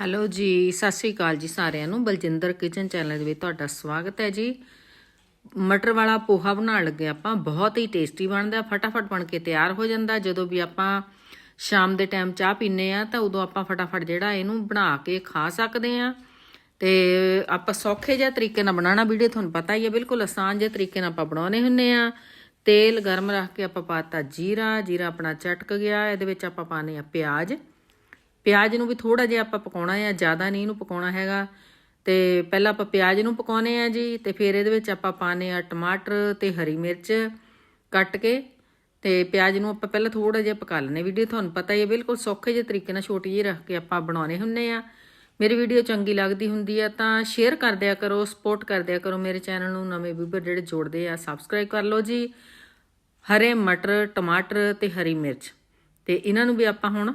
Hello ਜੀ, ਸਤਿ ਸ੍ਰੀ ਅਕਾਲ ਜੀ ਸਾਰਿਆਂ ਨੂੰ। ਬਲਜਿੰਦਰ ਕਿਚਨ ਚੈਨਲ ਦੇ ਵਿੱਚ ਤੁਹਾਡਾ ਸਵਾਗਤ ਹੈ ਜੀ। ਮਟਰ ਵਾਲਾ ਪੋਹਾ ਬਣਾਉਣ ਲੱਗੇ ਆਪਾਂ, ਬਹੁਤ ਹੀ ਟੇਸਟੀ ਬਣਦਾ, ਫਟਾਫਟ ਬਣ ਕੇ ਤਿਆਰ ਹੋ ਜਾਂਦਾ। ਜਦੋਂ ਵੀ ਆਪਾਂ ਸ਼ਾਮ ਦੇ ਟਾਈਮ ਚਾਹ ਪੀਨੇ ਆ ਤਾਂ ਉਦੋਂ ਆਪਾਂ ਫਟਾਫਟ ਜਿਹੜਾ ਇਹਨੂੰ ਬਣਾ ਕੇ ਖਾ ਸਕਦੇ ਆ ਤੇ ਆਪਾਂ ਸੌਖੇ ਜਿਹੇ ਤਰੀਕੇ ਨਾਲ ਬਣਾਉਣਾ, ਵੀਡੀਓ ਤੁਹਾਨੂੰ ਪਤਾ ਹੀ ਹੈ, ਬਿਲਕੁਲ ਆਸਾਨ ਜਿਹੇ ਤਰੀਕੇ ਨਾਲ ਆਪਾਂ ਬਣਾਉਨੇ ਹੁੰਨੇ ਆ ਤੇਲ ਗਰਮ ਰੱਖ ਕੇ ਆਪਾਂ ਪਾਤਾ ਜੀਰਾ ਜੀਰਾ ਆਪਣਾ ਚਟਕ ਗਿਆ, ਇਹਦੇ ਵਿੱਚ ਆਪਾਂ ਪਾਣੇ ਆ ਪਿਆਜ਼। ਪਿਆਜ਼ ਨੂੰ ਵੀ ਥੋੜਾ ਜਿਹਾ ਆਪਾਂ ਪਕਾਉਣਾ ਆ, ਜ਼ਿਆਦਾ ਨਹੀਂ ਇਹਨੂੰ ਪਕਾਉਣਾ ਹੈਗਾ। ਤੇ ਪਹਿਲਾਂ ਆਪਾਂ ਪਿਆਜ਼ ਨੂੰ ਪਕਾਉਨੇ ਆ ਜੀ, ਤੇ ਫਿਰ ਇਹਦੇ ਵਿੱਚ ਆਪਾਂ ਪਾਣੇ ਆ ਟਮਾਟਰ ਤੇ ਹਰੀ ਮਿਰਚ ਕੱਟ ਕੇ। ਤੇ ਪਿਆਜ਼ ਨੂੰ ਆਪਾਂ ਪਹਿਲਾਂ ਥੋੜਾ ਜਿਹਾ ਪਕਾ ਲੈਣੇ ਵੀਡੀਓ ਤੁਹਾਨੂੰ ਪਤਾ ਹੀ ਹੈ ਬਿਲਕੁਲ ਸੌਖੇ ਜਿਹੇ ਤਰੀਕੇ ਨਾਲ ਛੋਟੀ ਜਿਹੀ ਰੱਖ ਕੇ ਆਪਾਂ ਬਣਾਉਣੇ ਹੁੰਨੇ ਆ। ਮੇਰੀ ਵੀਡੀਓ ਚੰਗੀ ਲੱਗਦੀ ਹੁੰਦੀ ਆ ਤਾਂ ਸ਼ੇਅਰ ਕਰ ਦਿਆ ਕਰੋ ਸਪੋਰਟ ਕਰ ਦਿਆ ਕਰੋ ਮੇਰੇ ਚੈਨਲ ਨੂੰ। ਨਵੇਂ ਵੀਵਰ ਜਿਹੜੇ ਜੋੜਦੇ ਆ ਸਬਸਕ੍ਰਾਈਬ ਕਰ ਲਓ ਜੀ। ਹਰੇ ਮਟਰ, ਟਮਾਟਰ ਤੇ ਹਰੀ ਮਿਰਚ। ਤੇ ਇਹਨਾਂ ਨੂੰ ਵੀ ਆਪਾਂ ਹੁਣ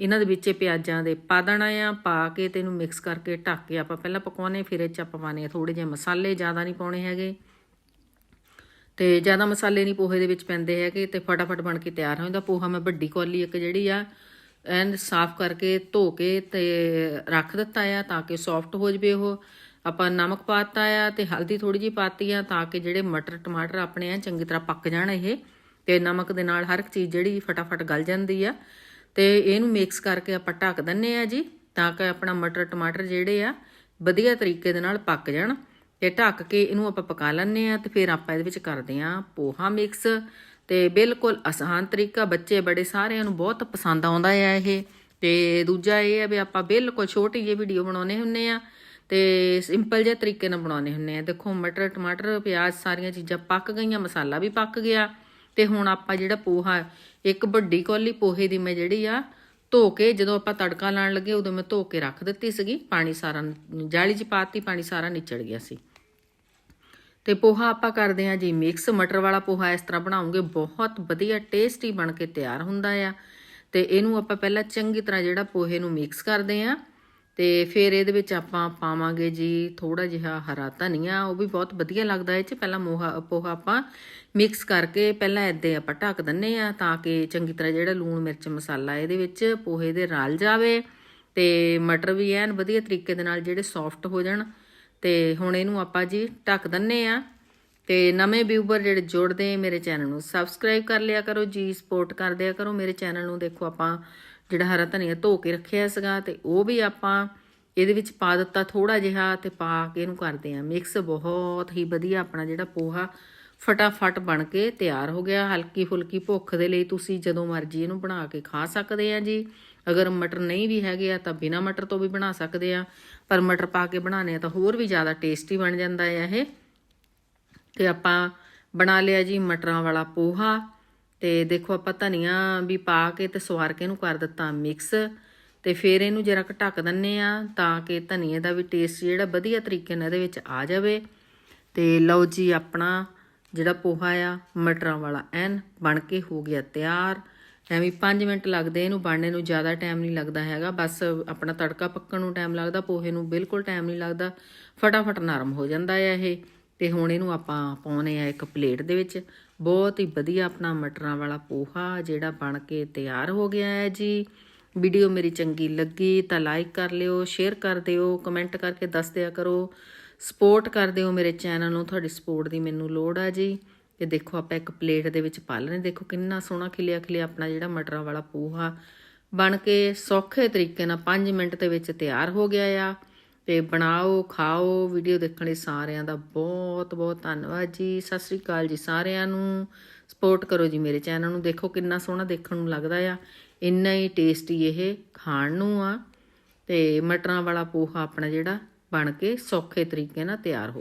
ਇਹਨਾਂ ਦੇ ਵਿੱਚ ਪਿਆਜ਼ਾਂ ਦੇ ਪਾ ਦੇਣਾ ਆ, ਪਾ ਕੇ ਤੇ ਇਹਨੂੰ ਮਿਕਸ ਕਰਕੇ ਢੱਕ ਕੇ ਆਪਾਂ ਪਹਿਲਾਂ ਪਕਾਉਣੇ, ਫਿਰ ਇਹ ਚ ਆਪਾਂ ਪਾਣੇ ਆ ਥੋੜੇ ਜਿਹੇ ਮਸਾਲੇ, ਜ਼ਿਆਦਾ ਨਹੀਂ ਪਾਉਣੇ ਹੈਗੇ। ਤੇ ਜ਼ਿਆਦਾ ਮਸਾਲੇ ਨਹੀਂ ਪੋਹੇ ਦੇ ਵਿੱਚ ਪੈਂਦੇ ਹੈਗੇ ਤੇ ਫਟਾਫਟ ਬਣ ਕੇ ਤਿਆਰ ਹੋ ਜਾਂਦਾ ਪੋਹਾ ਮੈਂ ਵੱਡੀ ਕੌਲੀ ਇੱਕ ਜਿਹੜੀ ਆ, ਐਨ ਸਾਫ਼ ਕਰਕੇ ਧੋ ਕੇ ਤੇ ਰੱਖ ਦਿੱਤਾ ਆ ਤਾਂ ਕਿ ਸੌਫਟ ਹੋ ਜਵੇ ਉਹ। ਆਪਾਂ ਨਮਕ ਪਾਤਾ ਆ ਤੇ ਹਲਦੀ ਥੋੜੀ ਜੀ ਪਾਤੀ ਆ ਤਾਂ ਕਿ ਜਿਹੜੇ ਮਟਰ ਟਮਾਟਰ ਆਪਣੇ ਆ ਚੰਗੀ ਤਰ੍ਹਾਂ ਪੱਕ ਜਾਣ ਇਹ। ਤੇ ਨਮਕ ਦੇ ਨਾਲ ਹਰ ਇੱਕ ਚੀਜ਼ ਜਿਹੜੀ ਫਟਾਫਟ ਗਲ ਜਾਂਦੀ ਆ। ਤੇ ਇਹਨੂੰ ਮਿਕਸ ਕਰਕੇ ਆਪਾਂ ਢੱਕ ਦਿੰਨੇ ਆ ਜੀ, ਤਾਂ ਕਿ ਆਪਣਾ ਮਟਰ, ਟਮਾਟਰ ਜਿਹੜੇ ਆ, ਵਧੀਆ ਤਰੀਕੇ ਦੇ ਨਾਲ ਪੱਕ ਜਾਣ। ਤੇ ਢੱਕ ਕੇ ਇਹਨੂੰ ਆਪਾਂ ਪਕਾ ਲੈਣੇ ਆ ਤੇ ਫਿਰ ਆਪਾਂ ਇਹਦੇ ਵਿੱਚ ਕਰਦੇ ਆ ਪੋਹਾ ਮਿਕਸ ਤੇ ਬਿਲਕੁਲ ਆਸਾਨ ਤਰੀਕਾ, ਬੱਚੇ ਬੜੇ ਸਾਰਿਆਂ ਨੂੰ ਬਹੁਤ ਪਸੰਦ ਆਉਂਦਾ ਆ ਇਹ। ਤੇ ਦੂਜਾ ਇਹ ਆ ਵੀ ਆਪਾਂ ਬਿਲਕੁਲ ਛੋਟੀ ਜਿਹੀ ਵੀਡੀਓ ਬਣਾਉਨੇ ਹੁੰਨੇ ਆ ਤੇ ਸਿੰਪਲ ਜਿਹੇ ਤਰੀਕੇ ਨਾਲ ਬਣਾਉਨੇ ਹੁੰਨੇ ਆ। ਦੇਖੋ ਮਟਰ, ਟਮਾਟਰ, ਪਿਆਜ਼ ਸਾਰੀਆਂ ਚੀਜ਼ਾਂ ਪੱਕ ਗਈਆਂ, ਮਸਾਲਾ ਵੀ ਪੱਕ ਗਿਆ। ਤੇ ਹੁਣ ਆਪਾਂ ਜਿਹੜਾ ਪੋਹਾ, ਇੱਕ ਵੱਡੀ ਕੌਲੀ ਪੋਹੇ ਦੀ ਮੈਂ ਜਿਹੜੀ ਆ, ਧੋ ਕੇ ਜਦੋਂ ਆਪਾਂ ਤੜਕਾ ਲਾਣ ਲੱਗੇ ਉਦੋਂ ਮੈਂ ਧੋ ਕੇ ਰੱਖ ਦਿੱਤੀ ਸੀਗੀ, ਪਾਣੀ ਸਾਰਾ ਜਾਲੀ 'ਚ ਪਾਤੀ ਪਾਣੀ ਸਾਰਾ ਨਿਚੜ ਗਿਆ ਸੀ। ਤੇ ਪੋਹਾ ਆਪਾਂ ਕਰਦੇ ਆ ਜੀ ਮਿਕਸ ਮਟਰ ਵਾਲਾ ਪੋਹਾ ਇਸ ਤਰ੍ਹਾਂ ਬਣਾਉਂਗੇ, ਬਹੁਤ ਵਧੀਆ ਟੇਸਟੀ ਬਣ ਕੇ ਤਿਆਰ ਹੁੰਦਾ ਆ। ਤੇ ਇਹਨੂੰ ਆਪਾਂ ਪਹਿਲਾਂ ਚੰਗੀ ਤਰ੍ਹਾਂ ਜਿਹੜਾ ਪੋਹੇ ਨੂੰ ਮਿਕਸ ਕਰਦੇ ਆ ਤੇ ਫਿਰ ਇਹਦੇ ਵਿੱਚ ਆਪਾਂ ਪਾਵਾਂਗੇ ਜੀ ਥੋੜਾ ਜਿਹਾ ਹਰਾ ਧਨੀਆ, ਉਹ ਵੀ ਬਹੁਤ ਵਧੀਆ ਲੱਗਦਾ ਇਹ ਚ ਪਹਿਲਾਂ ਮੋਹਾ, ਪੋਹਾ ਆਪਾਂ ਮਿਕਸ ਕਰਕੇ ਪਹਿਲਾਂ ਐਦੇ ਆਪਾਂ ਢੱਕ ਦਿੰਨੇ ਆ ਤਾਂ ਕਿ ਚੰਗੀ ਤਰ੍ਹਾਂ ਜਿਹੜਾ ਲੂਣ, ਮਿਰਚ, ਮਸਾਲਾ ਇਹਦੇ ਵਿੱਚ ਪੋਹੇ ਦੇ ਰਲ ਜਾਵੇ ਤੇ ਮਟਰ ਵੀ ਐਨ ਵਧੀਆ ਤਰੀਕੇ ਦੇ ਨਾਲ ਜਿਹੜੇ ਸੌਫਟ ਹੋ ਜਾਣ। ਤੇ ਹੁਣ ਇਹਨੂੰ ਆਪਾਂ ਜੀ ਢੱਕ ਦਿੰਨੇ ਆ ਤੇ ਨਵੇਂ ਵਿਊਵਰ ਜਿਹੜੇ ਜੁੜਦੇ ਮੇਰੇ ਚੈਨਲ ਨੂੰ ਸਬਸਕ੍ਰਾਈਬ ਕਰ ਲਿਆ ਕਰੋ, ਜੀ ਸਪੋਰਟ ਕਰ ਦਿਆ ਕਰੋ। ਮੇਰੇ ਚੈਨਲ ਨੂੰ ਦੇਖੋ ਆਪਾਂ ਜਿਹੜਾ ਹਰਾ ਧਨੀਆ ਧੋ ਕੇ ਰੱਖਿਆ ਸੀਗਾ ਤੇ ਉਹ ਵੀ ਆਪਾਂ ਇਹਦੇ ਵਿੱਚ ਪਾ ਦਿੱਤਾ ਥੋੜਾ ਜਿਹਾ ਤੇ ਪਾ ਕੇ ਇਹਨੂੰ ਕਰਦੇ ਆ ਮਿਕਸ ਬਹੁਤ ਹੀ ਵਧੀਆ ਆਪਣਾ ਜਿਹੜਾ ਪੋਹਾ ਫਟਾਫਟ ਬਣ ਕੇ ਤਿਆਰ ਹੋ ਗਿਆ। ਹਲਕੀ ਫੁਲਕੀ ਭੁੱਖ ਦੇ ਲਈ ਤੁਸੀਂ ਜਦੋਂ ਮਰਜ਼ੀ ਇਹਨੂੰ ਬਣਾ ਕੇ ਖਾ ਸਕਦੇ ਆ ਜੀ। ਅਗਰ ਮਟਰ ਨਹੀਂ ਵੀ ਹੈਗੇ ਆ ਤਾਂ ਬਿਨਾ ਮਟਰ ਤੋਂ ਵੀ ਬਣਾ ਸਕਦੇ ਆ। ਪਰ ਮਟਰ ਪਾ ਕੇ ਬਣਾਣੇ ਆ ਤਾਂ ਹੋਰ ਵੀ ਜ਼ਿਆਦਾ ਟੇਸਟੀ ਬਣ ਜਾਂਦਾ ਹੈ ਇਹ। ਤੇ ਆਪਾਂ ਬਣਾ ਲਿਆ ਜੀ ਮਟਰਾਂ ਵਾਲਾ ਪੋਹਾ ਤੇ ਦੇਖੋ ਆਪਾਂ ਧਨੀਆ ਵੀ ਪਾ ਕੇ ਤੇ ਸਵਾਰ ਕੇ ਇਹਨੂੰ ਕਰ ਦਿੱਤਾ ਮਿਕਸ ਤੇ ਫਿਰ ਇਹਨੂੰ ਜਰਾ ਕੁ ਢੱਕ ਦਿੰਨੇ ਆ ਤਾਂ ਕਿ ਧਨੀਏ ਦਾ ਵੀ ਟੇਸਟ ਜਿਹੜਾ ਵਧੀਆ ਤਰੀਕੇ ਨਾਲ ਇਹਦੇ ਵਿੱਚ ਆ ਜਾਵੇ। ਤੇ ਲਓ ਜੀ ਆਪਣਾ ਜਿਹੜਾ ਪੋਹਾ ਆ, ਮਟਰਾਂ ਵਾਲਾ ਐਨ ਬਣ ਕੇ ਹੋ ਗਿਆ ਤਿਆਰ। ਐਵੇਂ 5 ਮਿੰਟ ਲੱਗਦੇ ਇਹਨੂੰ ਬਣਨੇ ਨੂੰ, ਜ਼ਿਆਦਾ ਟਾਈਮ ਨਹੀਂ ਲੱਗਦਾ ਹੈਗਾ। ਬਸ ਆਪਣਾ ਤੜਕਾ ਪੱਕਣ ਨੂੰ ਟਾਈਮ ਲੱਗਦਾ, ਪੋਹੇ ਨੂੰ ਬਿਲਕੁਲ ਟਾਈਮ ਨਹੀਂ ਲੱਗਦਾ। ਫਟਾਫਟ ਨਰਮ ਹੋ ਜਾਂਦਾ ਹੈ ਇਹ। ਤੇ ਹੁਣ ਇਹਨੂੰ ਆਪਾਂ ਪਾਉਨੇ ਆ ਇੱਕ ਪਲੇਟ ਦੇ ਵਿੱਚ। ਬਹੁਤ ਹੀ ਵਧੀਆ ਆਪਣਾ ਮਟਰਾਂ ਵਾਲਾ ਪੋਹਾ ਜਿਹੜਾ ਬਣ ਕੇ ਤਿਆਰ ਹੋ ਗਿਆ ਹੈ ਜੀ। ਵੀਡੀਓ ਮੇਰੀ ਚੰਗੀ ਲੱਗੀ ਤਾਂ ਲਾਈਕ ਕਰ ਲਿਓ, ਸ਼ੇਅਰ ਕਰ ਦਿਓ, ਕਮੈਂਟ ਕਰਕੇ ਦੱਸ ਦਿਆ ਕਰੋ। ਸਪੋਰਟ ਕਰ ਦਿਓ ਮੇਰੇ ਚੈਨਲ ਨੂੰ, ਤੁਹਾਡੀ ਸਪੋਰਟ ਦੀ ਮੈਨੂੰ ਲੋੜ ਆ ਜੀ। ਤੇ ਦੇਖੋ ਆਪਾਂ ਇੱਕ ਪਲੇਟ ਦੇ ਵਿੱਚ ਪਾ ਲੈਣੇ ਦੇਖੋ ਕਿੰਨਾ ਸੋਹਣਾ ਖਿਲਿਆ ਖਿਲਿਆ ਆਪਣਾ ਜਿਹੜਾ ਮਟਰਾਂ ਵਾਲਾ ਪੋਹਾ ਬਣ ਕੇ ਸੌਖੇ ਤਰੀਕੇ ਨਾਲ 5 ਮਿੰਟ ਦੇ ਵਿੱਚ ਤਿਆਰ ਹੋ ਗਿਆ ਆ। ਤੇ ਬਣਾਓ, ਖਾਓ ਵੀਡੀਓ ਦੇਖਣ ਲਈ ਸਾਰਿਆਂ ਦਾ ਬਹੁਤ ਬਹੁਤ ਧੰਨਵਾਦ ਜੀ। ਸਤਿ ਸ੍ਰੀ ਅਕਾਲ ਜੀ ਸਾਰਿਆਂ ਨੂੰ। ਸਪੋਰਟ ਕਰੋ ਜੀ ਮੇਰੇ ਚੈਨਲ ਨੂੰ। ਦੇਖੋ ਕਿੰਨਾ ਸੋਹਣਾ ਦੇਖਣ ਨੂੰ ਲੱਗਦਾ ਆ। ਇੰਨਾ ਹੀ ਟੇਸਟੀ ਇਹ ਖਾਣ ਨੂੰ ਆ। ਤੇ ਮਟਰਾਂ ਵਾਲਾ ਪੋਹਾ ਆਪਣਾ ਜਿਹੜਾ ਬਣ ਕੇ ਸੌਖੇ ਤਰੀਕੇ ਨਾਲ ਤਿਆਰ ਹੋ